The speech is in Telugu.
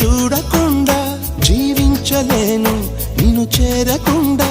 చూడకుండా జీవించలేను నిన్ను చేరకుండా